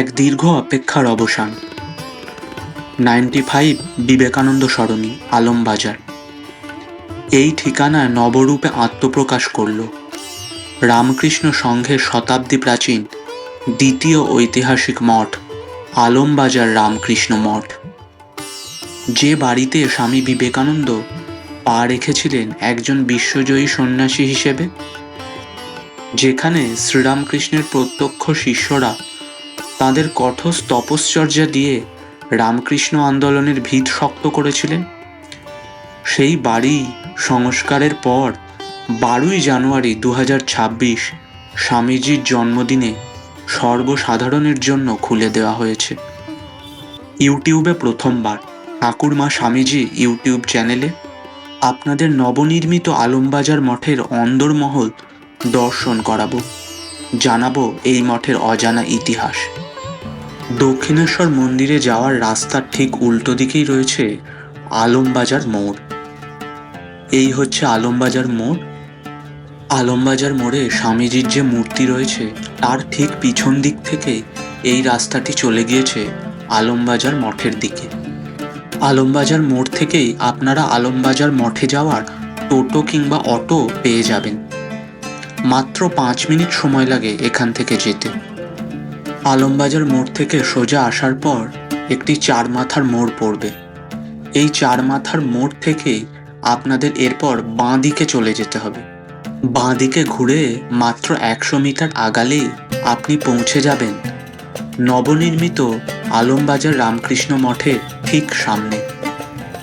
এক দীর্ঘ অপেক্ষার অবসান। Ninety five Vivekananda Sarani, Alambazar. এই ঠিকানায় নবরূপে আত্মপ্রকাশ করল। রামকৃষ্ণ সংঘের শতাব্দী প্রাচীন দ্বিতীয় ঐতিহাসিক মঠ, আলমবাজার রামকৃষ্ণ মঠ। যে বাড়িতে স্বামী বিবেকানন্দ পা রেখেছিলেন একজন বিশ্বজয়ী সন্ন্যাসী হিসেবে, যেখানে শ্রীরামকৃষ্ণের প্রত্যক্ষ শিষ্যরা তাদের কঠোর তপশ্চর্যা দিয়ে রামকৃষ্ণ আন্দোলনের ভিত শক্ত করেছিলেন। সেই বাড়ি সংস্কারের পর বারোই জানুয়ারি দু ছাব্বিশ স্বামীজির জন্মদিনে সর্বসাধারণের জন্য খুলে দেওয়া হয়েছে। ইউটিউবে প্রথমবার ঠাকুরমা স্বামীজি ইউটিউব চ্যানেলে আপনাদের নবনির্মিত আলমবাজার মঠের অন্দরমহল দর্শন করাবো, জানাব এই মঠের অজানা ইতিহাস। দক্ষিণেশ্বর মন্দিরে যাওয়ার রাস্তার ঠিক উল্টো দিকেই রয়েছে আলমবাজার মোড়। এই হচ্ছে আলমবাজার মোড়। আলমবাজার মোড়ে স্বামীজির যে মূর্তি রয়েছে, তার ঠিক পিছন দিক থেকে এই রাস্তাটি চলে গিয়েছে আলমবাজার মঠের দিকে। আলমবাজার মোড় থেকেই আপনারা আলমবাজার মঠে যাওয়ার টোটো কিংবা অটো পেয়ে যাবেন। মাত্র পাঁচ মিনিট সময় লাগে এখান থেকে যেতে। আলমবাজার মোড় থেকে সোজা আসার পর একটি চার মাথার মোড় পড়বে। এই চার মাথার মোড় থেকে আপনাদের এরপর বাঁ দিকে চলে যেতে হবে। বাঁ দিকে ঘুরে মাত্র একশো মিটার আগালেই আপনি পৌঁছে যাবেন নবনির্মিত আলমবাজার রামকৃষ্ণ মঠের ঠিক সামনে।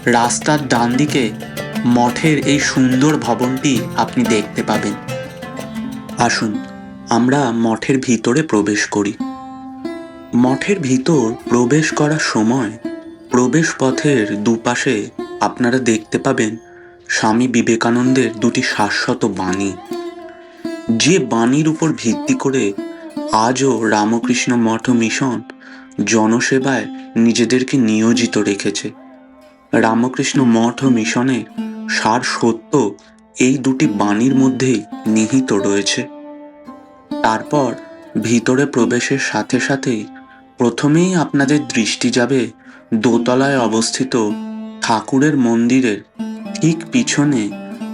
রাস্তার ডান দিকে মঠের এই সুন্দর ভবনটি আপনি দেখতে পাবেন। আসুন, আমরা মঠের ভিতরে প্রবেশ করি। মঠের ভিতর প্রবেশ করার সময় প্রবেশ পথের দুপাশে আপনারা দেখতে পাবেন স্বামী বিবেকানন্দের দুটি শাশ্বত বাণী। যে বাণীর উপর ভিত্তি করে আজও রামকৃষ্ণ মঠ মিশন জনসেবায় নিজেদেরকে নিয়োজিত রেখেছে। রামকৃষ্ণ মঠ মিশনের সার সত্য এই দুটি বাণীর মধ্যেই নিহিত রয়েছে। তারপর ভিতরে প্রবেশের সাথে সাথেই প্রথমেই আপনাদের দৃষ্টি যাবে দোতলায় অবস্থিত ঠাকুরের মন্দিরের ঠিক পিছনে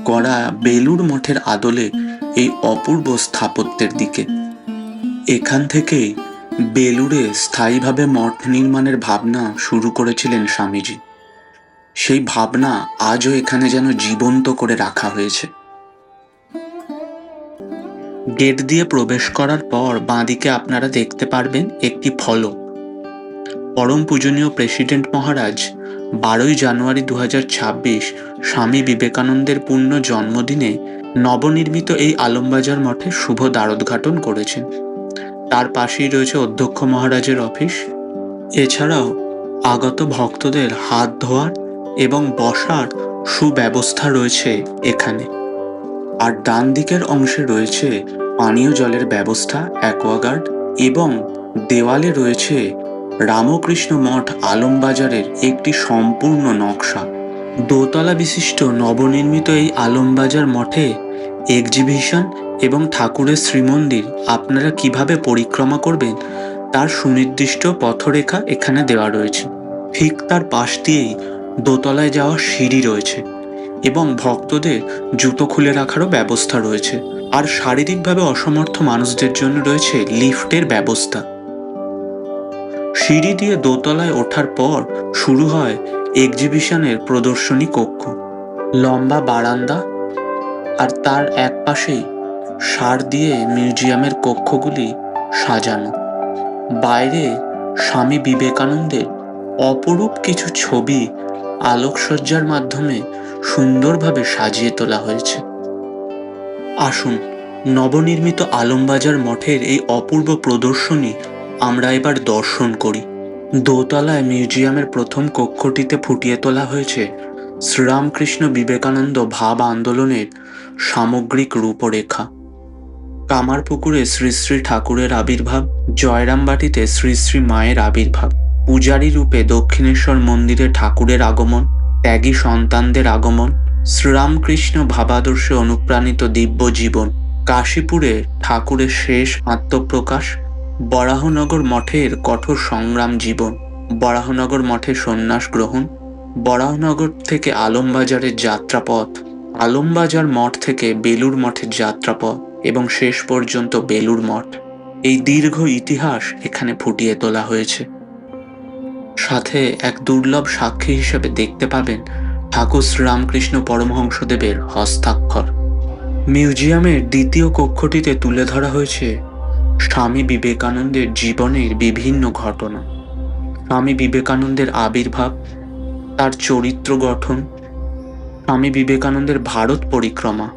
করা বেলুর মঠের আদলে এই অপূর্ব স্থাপত্যের দিকে। এখান থেকেই বেলুড়ে স্থায়ীভাবে মঠ নির্মাণের ভাবনা শুরু করেছিলেন স্বামীজি। সেই ভাবনা আজও এখানে যেন জীবন্ত করে রাখা হয়েছে। গেট দিয়ে প্রবেশ করার পর বাঁদিকে আপনারা দেখতে পারবেন একটি ফলক। পরম পূজনীয় প্রেসিডেন্ট মহারাজ, বারোই জানুয়ারি দু স্বামী বিবেকানন্দের পূর্ণ জন্মদিনে নবনির্মিত এই আলমবাজার মঠে শুভ দ্বারোদ্ঘাটন করেছেন। তার পাশেই রয়েছে অধ্যক্ষ মহারাজের অফিস। এছাড়াও আগত ভক্তদের হাত ধোয়ার এবং বসার সুব্যবস্থা রয়েছে এখানে। আর ডান দিকের অংশে রয়েছে পানীয় জলের ব্যবস্থা, অ্যাকোয়াগার্ড এবং দেওয়ালে রয়েছে রামকৃষ্ণ মঠ আলমবাজারের একটি সম্পূর্ণ নকশা। দোতলা বিশিষ্ট নবনির্মিত এই আলমবাজার মঠে এক্সিবিশন এবং ঠাকুরের শ্রীমন্দির আপনারা কীভাবে পরিক্রমা করবেন তার সুনির্দিষ্ট পথরেখা এখানে দেওয়া রয়েছে। ঠিক তার পাশ দিয়েই দোতলায় যাওয়ার সিঁড়ি রয়েছে। এবং ভক্তদের জুতো খুলে রাখারও ব্যবস্থা রয়েছে। আর শারীরিকভাবে অসমর্থ মানুষদের জন্য রয়েছে লিফটের ব্যবস্থা। সিঁড়ি দিয়ে দোতলায় ওঠার পর শুরু হয় এক্সিবিশনের প্রদর্শনী কক্ষ। লম্বা বারান্দা আর তার এক পাশেই সার দিয়ে মিউজিয়ামের কক্ষগুলি সাজানো। বাইরে স্বামী বিবেকানন্দের অপরূপ কিছু ছবি আলোকসজ্জার মাধ্যমে সুন্দরভাবে সাজিয়ে তোলা হয়েছে। আসুন, নবনির্মিত আলমবাজার মঠের এই অপূর্ব প্রদর্শনী আমরা এবার দর্শন করি। দোতলায় মিউজিয়ামের প্রথম কক্ষটিতে ফুটিয়ে তোলা হয়েছে শ্রীরামকৃষ্ণ বিবেকানন্দ ভাব আন্দোলনের সামগ্রিক রূপরেখা। কামারপুকুরে শ্রী শ্রী ঠাকুরের আবির্ভাব, জয়রামবাটিতে শ্রী শ্রী মায়ের আবির্ভাব। পূজারী রূপে দক্ষিণেশ্বর মন্দিরে ঠাকুরের আগমন ত্যাগী সন্তানদের আগমন, শ্রীরামকৃষ্ণ ভাবাদর্শে অনুপ্রাণিত দিব্য জীবন, কাশীপুরে ঠাকুরের শেষ আত্মপ্রকাশ, বরাহনগর মঠের কঠোর সংগ্রাম জীবন, বরাহনগর মঠে সন্ন্যাস গ্রহণ, বরাহনগর থেকে আলমবাজারের যাত্রাপথ, আলমবাজার মঠ থেকে বেলুর মঠের যাত্রাপথ এবং শেষ পর্যন্ত বেলুর মঠ। এই দীর্ঘ ইতিহাস এখানে ফুটিয়ে তোলা হয়েছে। সাথে এক দুর্লভ সাক্ষী হিসেবে দেখতে পাবেন ঠাকুর শ্রীরামকৃষ্ণ পরমহংসদেবের হস্তাক্ষর। মিউজিয়ামের দ্বিতীয় কক্ষটিতে তুলে ধরা হয়েছে স্বামী বিবেকানন্দের জীবনের বিভিন্ন ঘটনা। স্বামী বিবেকানন্দের আবির্ভাব, তার চরিত্র গঠন, স্বামী বিবেকানন্দের ভারত পরিক্রমা,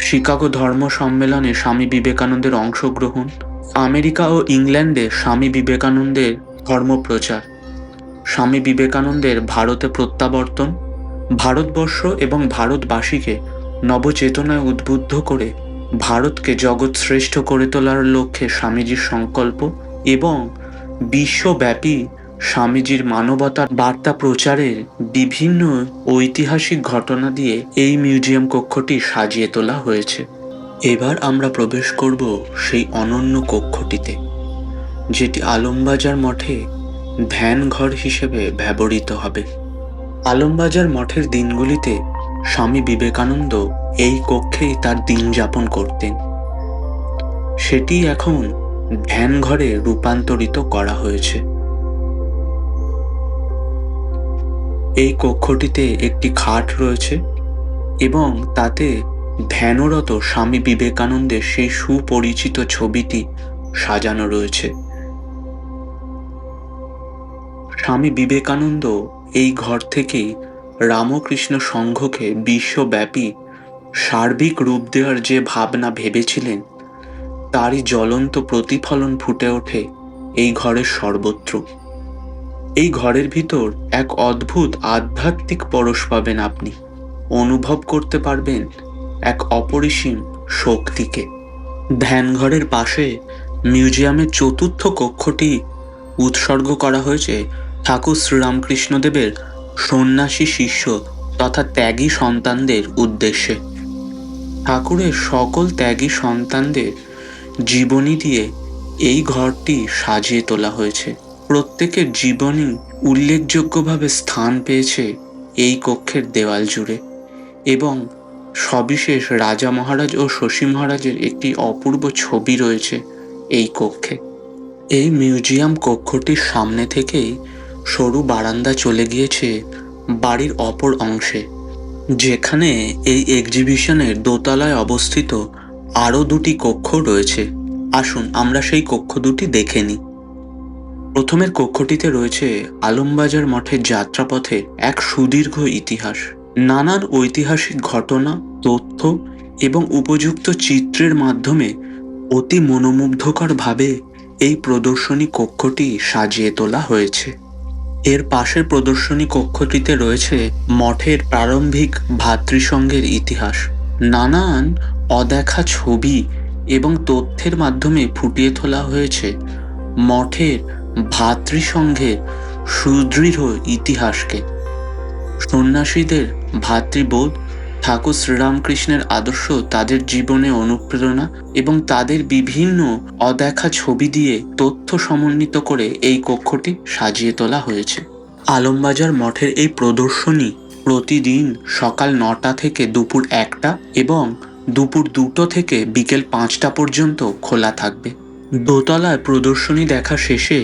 শিকাগো ধর্ম সম্মেলনে স্বামী বিবেকানন্দের অংশগ্রহণ, আমেরিকা ও ইংল্যান্ডে স্বামী বিবেকানন্দের ধর্মপ্রচার। স্বামী বিবেকানন্দের ভারতে প্রত্যাবর্তন, ভারতবর্ষ এবং ভারতবাসীকে নবচেতনায় উদ্বুদ্ধ করে ভারতকে জগৎ শ্রেষ্ঠ করে তোলার লক্ষ্যে স্বামীজির সংকল্প এবং বিশ্বব্যাপী স্বামীজির মানবতার বার্তা প্রচারের বিভিন্ন ঐতিহাসিক ঘটনা দিয়ে এই মিউজিয়াম কক্ষটি সাজিয়ে তোলা হয়েছে। এবার আমরা প্রবেশ করব সেই অনন্য কক্ষটিতে, যেটি আলমবাজার মঠে ধ্যান ঘর হিসেবে ব্যবহৃত হবে। আলমবাজার মঠের দিনগুলিতে স্বামী বিবেকানন্দ এই কক্ষেই তার দিন যাপন করতেন। সেটি এখন ধ্যান ঘরে রূপান্তরিত করা হয়েছে। এই কক্ষটিতে একটি খাট রয়েছে এবং তাতে ধ্যানরত স্বামী বিবেকানন্দের সেই সুপরিচিত ছবিটি সাজানো রয়েছে। স্বামী বিবেকানন্দ এই ঘর থেকেই রামকৃষ্ণ সংঘকে বিশ্বব্যাপী সার্বিক রূপ দেওয়ার যে ভাবনা ভেবেছিলেন, তারই জ্বলন্ত প্রতিফলন ফুটে ওঠে এই ঘরের সর্বত্র। এই ঘরের ভিতর এক অদ্ভুত আধ্যাত্মিক পরশ পাবেন আপনি, অনুভব করতে পারবেন এক অপরিসীম শক্তিকে। ধ্যানঘরের পাশে মিউজিয়ামের চতুর্থ কক্ষটি উৎসর্গ করা হয়েছে ঠাকুর শ্রীরামকৃষ্ণদেবের সন্ন্যাসী শিষ্য তথা ত্যাগী সন্তানদের উদ্দেশ্যে। ঠাকুরের সকল ত্যাগী সন্তানদের জীবনী দিয়ে এই ঘরটি সাজিয়ে তোলা হয়েছে। প্রত্যেকের জীবনী উল্লেখযোগ্যভাবে স্থান পেয়েছে এই কক্ষের দেওয়াল জুড়ে এবং সবিশেষ রাজা মহারাজ ও শশী মহারাজের একটি অপূর্ব ছবি রয়েছে এই কক্ষে। এই মিউজিয়াম কক্ষটির সামনে থেকেই সরু বারান্দা চলে গিয়েছে বাড়ির অপর অংশে, যেখানে এই এক্সিবিশনের দোতলায় অবস্থিত আরও দুটি কক্ষ রয়েছে। আসুন, আমরা সেই কক্ষ দুটি দেখে নিই। প্রথমের কক্ষটিতে রয়েছে আলমবাজার মঠের যাত্রাপথে এক সুদীর্ঘ ইতিহাস। নানান ঐতিহাসিক ঘটনা, তথ্য এবং উপযুক্ত চিত্রের মাধ্যমে অতি মনোমুগ্ধকরভাবে এই প্রদর্শনী কক্ষটি সাজিয়ে তোলা হয়েছে। এর পাশের প্রদর্শনী কক্ষটিতে রয়েছে মঠের প্রারম্ভিক ভাতৃসংঘের ইতিহাস। নানান অদেখা ছবি এবং তথ্যের মাধ্যমে ফুটিয়ে তোলা হয়েছে মঠের ভাতৃসংঘের সুদৃঢ় ইতিহাসকে। সন্ন্যাসীদের ভাতৃবোধ ঠাকুর শ্রীরামকৃষ্ণের আদর্শ তাদের জীবনে অনুপ্রেরণা এবং তাদের বিভিন্ন অদেখা ছবি দিয়ে তথ্য সমন্বিত করে এই কক্ষটি সাজিয়ে তোলা হয়েছে। আলমবাজার মঠের এই প্রদর্শনী প্রতিদিন সকাল নটা থেকে দুপুর একটা এবং দুপুর দুটো থেকে বিকেল পাঁচটা পর্যন্ত খোলা থাকবে। দোতলায় প্রদর্শনী দেখা শেষে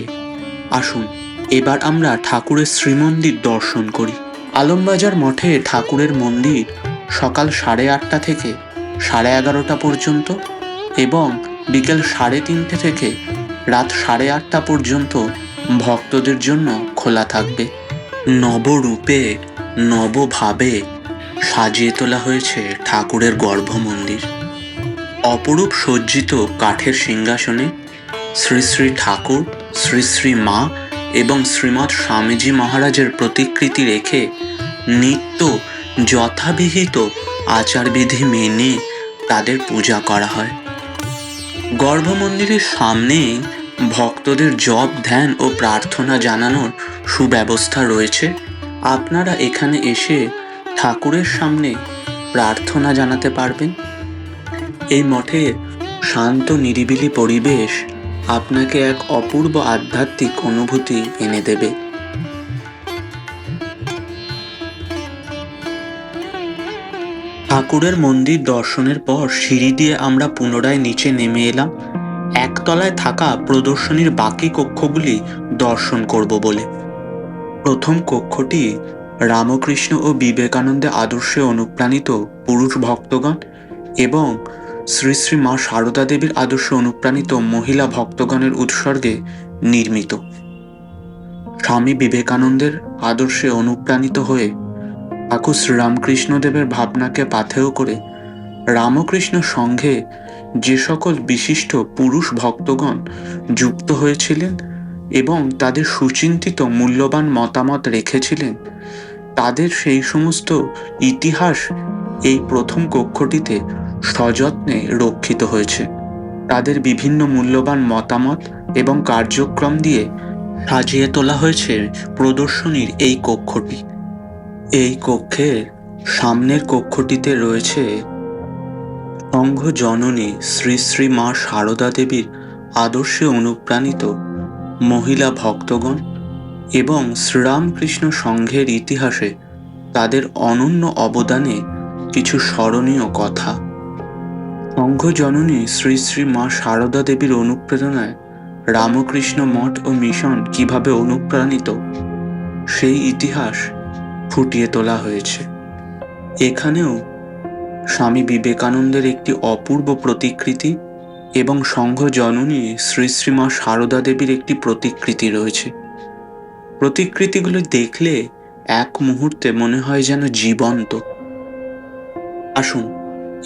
আসুন, এবার আমরা ঠাকুরের শ্রীমন্দির দর্শন করি। আলমবাজার মঠে ঠাকুরের মন্দির সকাল সাড়ে আটটা থেকে সাড়ে এগারোটা পর্যন্ত এবং বিকেল সাড়ে তিনটে থেকে রাত সাড়ে আটটা পর্যন্ত ভক্তদের জন্য খোলা থাকবে। নবরূপে, নবভাবে সাজিয়ে তোলা হয়েছে ঠাকুরের গর্ভমন্দির। অপরূপ সজ্জিত কাঠের সিংহাসনে শ্রী শ্রী ঠাকুর, শ্রী শ্রী মা এবং শ্রীমৎ স্বামীজি মহারাজের প্রতিকৃতি রেখে নিত্য যথাবিহিত আচারবিধি মেনে তাদের পূজা করা হয়। গর্ভমন্দিরের সামনেই ভক্তদের জপ, ধ্যান ও প্রার্থনা জানানোর সুব্যবস্থা রয়েছে। আপনারা এখানে এসে ঠাকুরের সামনে প্রার্থনা জানাতে পারবেন। এই মঠের শান্ত, নিরিবিলি পরিবেশ আপনাকে এক অপূর্ব আধ্যাত্মিক অনুভূতি এনে দেবে। ঠাকুরের মন্দির দর্শনের পর সিঁড়ি দিয়ে আমরা পুনরায় নিচে নেমে এলাম। একতলায় থাকা প্রদর্শনীর বাকি কক্ষগুলি দর্শন করব বলে। প্রথম কক্ষটি রামকৃষ্ণ ও বিবেকানন্দে আদর্শে অনুপ্রাণিত পুরুষ ভক্তগণ এবং শ্রী শ্রী মা সারদা দেবীর আদর্শে অনুপ্রাণিত মহিলা ভক্তগণের উৎসর্গে নির্মিত। স্বামী বিবেকানন্দের আদর্শে অনুপ্রাণিত হয়ে ঠাকুর শ্রীরামকৃষ্ণদেবের ভাবনাকে পাথেয় করে রামকৃষ্ণ সংঘে যে সকল বিশিষ্ট পুরুষ ভক্তগণ যুক্ত হয়েছিলেন এবং তাদের সুচিন্তিত মূল্যবান মতামত রেখেছিলেন, তাদের সেই সমস্ত ইতিহাস এই প্রথম কক্ষটিতে সযত্নে রক্ষিত হয়েছে। তাদের বিভিন্ন মূল্যবান মতামত এবং কার্যক্রম দিয়ে সাজিয়ে তোলা হয়েছে প্রদর্শনীর এই কক্ষটি। এই কক্ষের সামনের কক্ষটিতে রয়েছে সংঘ জননী শ্রী শ্রী মা সারদা দেবীর আদর্শে অনুপ্রাণিত মহিলা ভক্তগণ এবং শ্রীরামকৃষ্ণ সংঘের ইতিহাসে তাদের অনন্য অবদানে কিছু স্মরণীয় কথা। সংঘ জননী শ্রী শ্রী মা সারদা দেবীর অনুপ্রেরণায় রামকৃষ্ণ মঠ ও মিশন কীভাবে অনুপ্রাণিত, সেই ইতিহাস ফুটিয়ে তোলা হয়েছে। এখানেও স্বামী বিবেকানন্দের একটি অপূর্ব প্রতিকৃতি এবং সংঘ জননী শ্রী শ্রীমা সারদা দেবীর একটি প্রতিকৃতি রয়েছে। প্রতিকৃতিগুলো দেখলে এক মুহূর্তে মনে হয় যেন জীবন্ত। আসুন,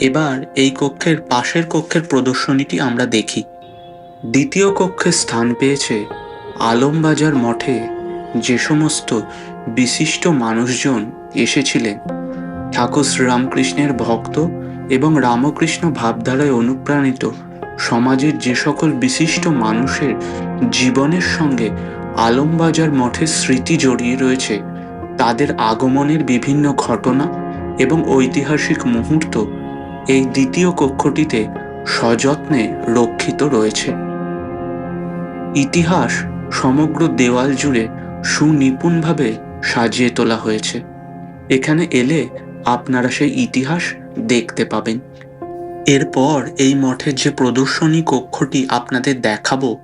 এবার এই কক্ষের পাশের কক্ষের প্রদর্শনীটি আমরা দেখি। দ্বিতীয় কক্ষে স্থান পেয়েছে আলমবাজার মঠে যে সমস্ত বিশিষ্ট মানুষজন এসেছিলেন, ঠাকুর শ্রীরামকৃষ্ণের ভক্ত এবং রামকৃষ্ণ ভাবধারায় অনুপ্রাণিত সমাজের যে সকল বিশিষ্ট মানুষের জীবনের সঙ্গে আলমবাজার মঠের স্মৃতি জড়িয়ে রয়েছে, তাদের আগমনের বিভিন্ন ঘটনা এবং ঐতিহাসিক মুহূর্ত এই দ্বিতীয় কক্ষটিতে সযত্নে রক্ষিত রয়েছে। ইতিহাস সমগ্র দেওয়াল জুড়ে সুনিপুণভাবে সাজিয়ে তোলা হয়েছে। এখানে এলে আপনারা সেই ইতিহাস দেখতে পাবেন। এরপর এই মঠের যে প্রদর্শনী কক্ষটি আপনাদের দেখাবো,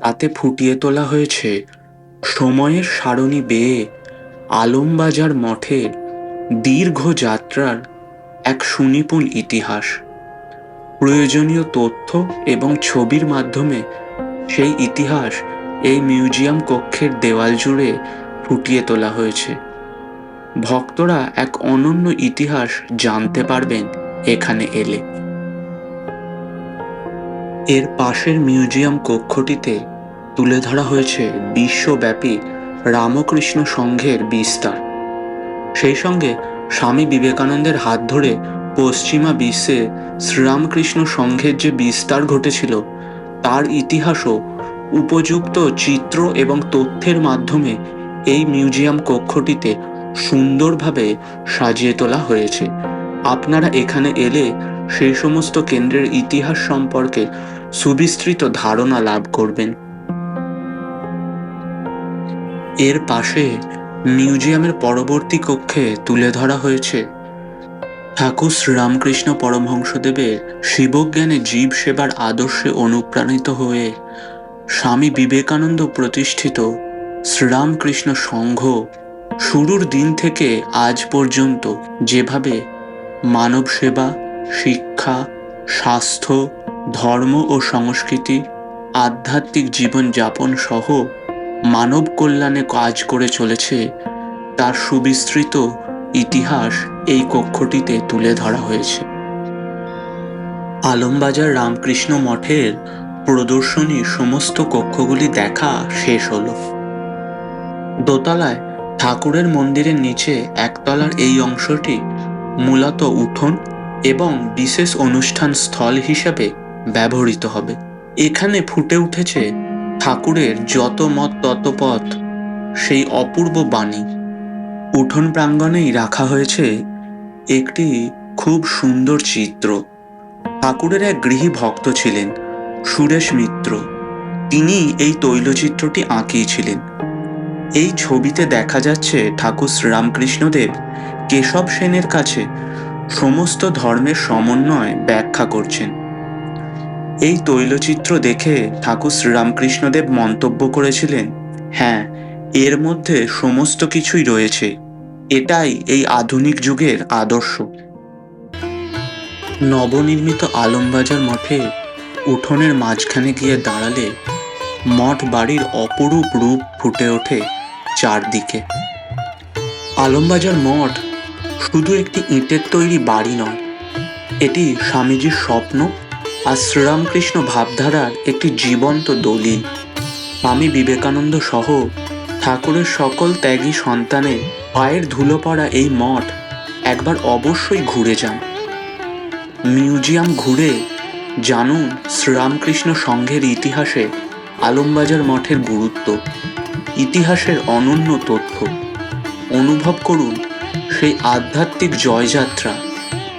তাতে ফুটিয়ে তোলা হয়েছে সময়ের সারণী বেয়ে আলমবাজার মঠের দীর্ঘ যাত্রার এক সুনিপুণ ইতিহাস। প্রয়োজনীয় তথ্য এবং ছবির মাধ্যমে সেই ইতিহাস এই মিউজিয়াম কক্ষের দেওয়াল জুড়ে ফুটিয়ে তোলা হয়েছে। ভক্তরা এক অনন্য ইতিহাস জানতে পারবেন এখানে এলে। এর পাশের মিউজিয়াম কক্ষটিতে তুলে ধরা হয়েছে বিশ্বব্যাপী রামকৃষ্ণ সংঘের বিস্তার। সেই সঙ্গে স্বামী বিবেকানন্দের হাত ধরে পশ্চিমা বিশ্বে শ্রীরামকৃষ্ণ সংঘের যে বিস্তার ঘটেছিল, তার ইতিহাসও উপযুক্ত চিত্র এবং তথ্যের মাধ্যমে এই মিউজিয়াম কক্ষটিতে সুন্দরভাবে সাজিয়ে তোলা হয়েছে। আপনারা এখানে এলে সেই সমস্ত কেন্দ্রের ইতিহাস সম্পর্কে সুবিস্তৃত ধারণা লাভ করবেন। এর পাশে মিউজিয়ামের পরবর্তী কক্ষে তুলে ধরা হয়েছে ঠাকুর শ্রীরামকৃষ্ণ পরমহংসদেবের শিবজ্ঞানে জীব সেবার আদর্শে অনুপ্রাণিত হয়ে স্বামী বিবেকানন্দ প্রতিষ্ঠিত শ্রীরামকৃষ্ণ সংঘ শুরুর দিন থেকে আজ পর্যন্ত যেভাবে মানব সেবা, শিক্ষা, স্বাস্থ্য, ধর্ম ও সংস্কৃতি, আধ্যাত্মিক জীবন যাপন সহ মানব কল্যাণে কাজ করে চলেছে, তার সুবিস্তৃত ইতিহাস এই কক্ষটিতে তুলে ধরা হয়েছে। আলমবাজার রামকৃষ্ণ মঠের প্রদর্শনী সমস্ত কক্ষগুলি দেখা শেষ হল। দোতলায় ঠাকুরের মন্দিরের নিচে একতলার এই অংশটি মূলত উঠোন এবং বিশেষ অনুষ্ঠান স্থল হিসাবে ব্যবহৃত হবে। এখানে ফুটে উঠেছে ঠাকুরের যত মত তত পথ, সেই অপূর্ব বাণী। উঠোন প্রাঙ্গণেই রাখা হয়েছে একটি খুব সুন্দর চিত্র। ঠাকুরের এক গৃহী ভক্ত ছিলেন সুরেশ মিত্র। তিনি এই তৈলচিত্রটি আঁকিয়েছিলেন। এই ছবিতে দেখা যাচ্ছে ঠাকুর শ্রীরামকৃষ্ণদেব কেশব সেনের কাছে সমস্ত ধর্মের সমন্বয় ব্যাখ্যা করছেন। এই তৈলচিত্র দেখে ঠাকুর শ্রীরামকৃষ্ণদেব মন্তব্য করেছিলেন হ্যাঁ এর মধ্যে সমস্ত কিছুই রয়েছে। এটাই এই আধুনিক যুগের আদর্শ। নবনির্মিত আলমবাজার মঠে উঠোনের মাঝখানে গিয়ে দাঁড়ালে মঠ বাড়ির অপরূপ রূপ ফুটে ওঠে চারদিকে। আলমবাজার মঠ শুধু একটি ইটের তৈরি বাড়ি নয়, এটি স্বামীজির স্বপ্ন আর শ্রীরামকৃষ্ণ ভাবধারার একটি জীবন্ত দলিল। স্বামী বিবেকানন্দ সহ ঠাকুরের সকল ত্যাগী সন্তানের পায়ের ধুলো পড়া এই মঠ একবার অবশ্যই ঘুরে যান। মিউজিয়াম ঘুরে জানুন শ্রীরামকৃষ্ণ সংঘের ইতিহাসে আলমবাজার মঠের গুরুত্ব, ইতিহাসের অনন্য তথ্য। অনুভব করুন সেই আধ্যাত্মিক জয়যাত্রা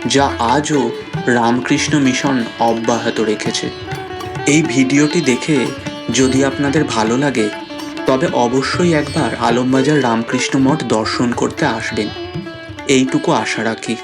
যা আজও রামকৃষ্ণ মিশন অব্যাহত রেখেছে। এই ভিডিওটি দেখে যদি আপনাদের ভালো লাগে, তবে অবশ্যই একবার আলমবাজার রামকৃষ্ণ মঠ দর্শন করতে আসবেন। এইটুকু আশা রাখি।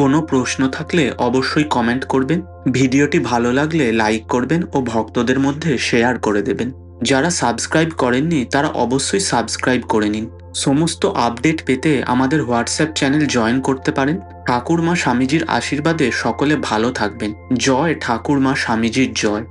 কোনো প্রশ্ন থাকলে অবশ্যই কমেন্ট করবেন। ভিডিওটি ভালো লাগলে লাইক করবেন ও ভক্তদের মধ্যে শেয়ার করে দেবেন। যারা সাবস্ক্রাইব করেননি, তারা অবশ্যই সাবস্ক্রাইব করে নিন। সমস্ত আপডেট পেতে আমাদের হোয়াটসঅ্যাপ চ্যানেল জয়েন করতে পারেন। ঠাকুর মা স্বামীজির আশীর্বাদে সকলে ভালো থাকবেন। জয় ঠাকুর মা স্বামীজির জয়।